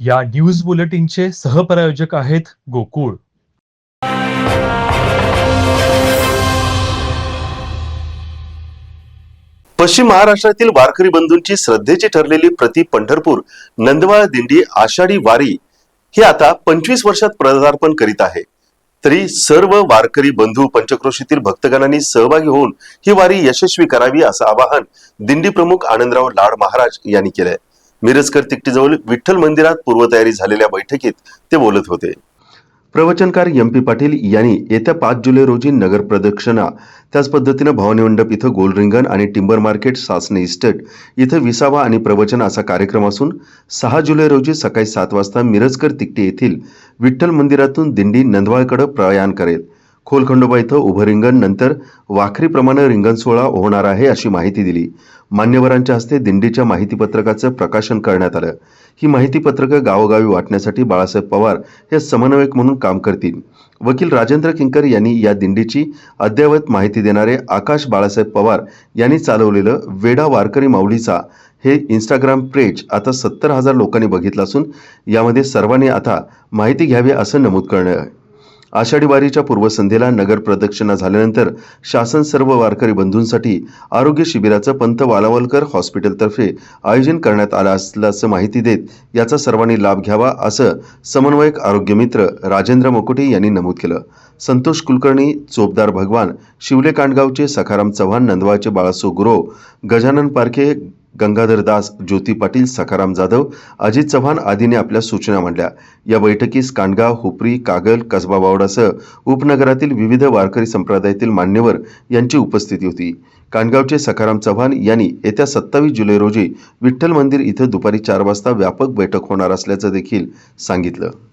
या न्यूज बुलेटिनचे सहप्रायोजक आहेत गोकुळ. पश्चिम महाराष्ट्रातील वारकरी बंधूंची श्रद्धेची ठरलेली प्रति पंढरपूर नंदवाळ दिंडी आषाढी वारी ही आता पंचवीस वर्षात पदार्पण करीत आहे. तरी सर्व वारकरी बंधू पंचक्रोशीतील भक्तगणांनी सहभागी होऊन ही वारी यशस्वी करावी असं आवाहन दिंडी प्रमुख आनंदराव लाड महाराज यांनी केलंय. मिरजकर तिकटीजवळ विठ्ठल मंदिरात पूर्वतयारी झालेल्या बैठकीत ते बोलत होते. प्रवचनकार एम पी पाटील यांनी येत्या पाच जुलै रोजी नगर प्रदक्षिणा त्याच पद्धतीनं भवानी मंडप इथं गोल रिंगण आणि टिंबर मार्केट सासने इस्टेट इथं विसावा आणि प्रवचन असा कार्यक्रम असून सहा जुलै रोजी सकाळी सात वाजता मिरजकर तिकटी येथील विठ्ठल मंदिरातून दिंडी नंदवाळकडे प्रयाण करेल. खोलखंडोबा इथं उभं रिंगण नंतर वाखरीप्रमाणे रिंगण सोहळा होणार आहे अशी माहिती दिली. मान्यवरांच्या हस्ते दिंडीच्या माहितीपत्रकाचं प्रकाशन करण्यात आलं. ही माहितीपत्रकं गावोगावी वाटण्यासाठी बाळासाहेब पवार हे समन्वयक म्हणून काम करतील. वकील राजेंद्र किंकर यांनी या दिंडीची अद्ययावत माहिती देणारे आकाश बाळासाहेब पवार यांनी चालवलेलं वेडा वारकरी माऊलीचा हे इंस्टाग्राम पेज आता सत्तर हजार लोकांनी बघितलं असून यामध्ये सर्वांनी आता माहिती घ्यावी असं नमूद करणं आहे आषाढी वारीच्या पूर्वसंध्येला नगर प्रदक्षिणा झाल्यानंतर शासन सर्व वारकरी बंधूंसाठी आरोग्य शिबिराचं पंत वालावलकर हॉस्पिटलतर्फे आयोजन करण्यात आलं असल्याचं माहिती देत याचा सर्वांनी लाभ घ्यावा असं समन्वयक आरोग्यमित्र राजेंद्र मुकुटे यांनी नमूद केलं. संतोष कुलकर्णी चोपदार भगवान शिवले कांडगावचे सखाराम चव्हाण नंदवाचे बाळासो गुरव गजानन पारखे गंगाधर दास ज्योती पाटील सखाराम जाधव अजित चव्हाण आदींनी आपल्या सूचना मांडल्या. या बैठकीस कांडगाव हुपरी कागल कसबा बावडासह उपनगरातील विविध वारकरी संप्रदायातील मान्यवर यांची उपस्थिती होती. कांडगावचे सखाराम चव्हाण यांनी येत्या सत्तावीस जुलै रोजी विठ्ठल मंदिर इथं दुपारी चार वाजता व्यापक बैठक होणार असल्याचं देखील सांगितलं.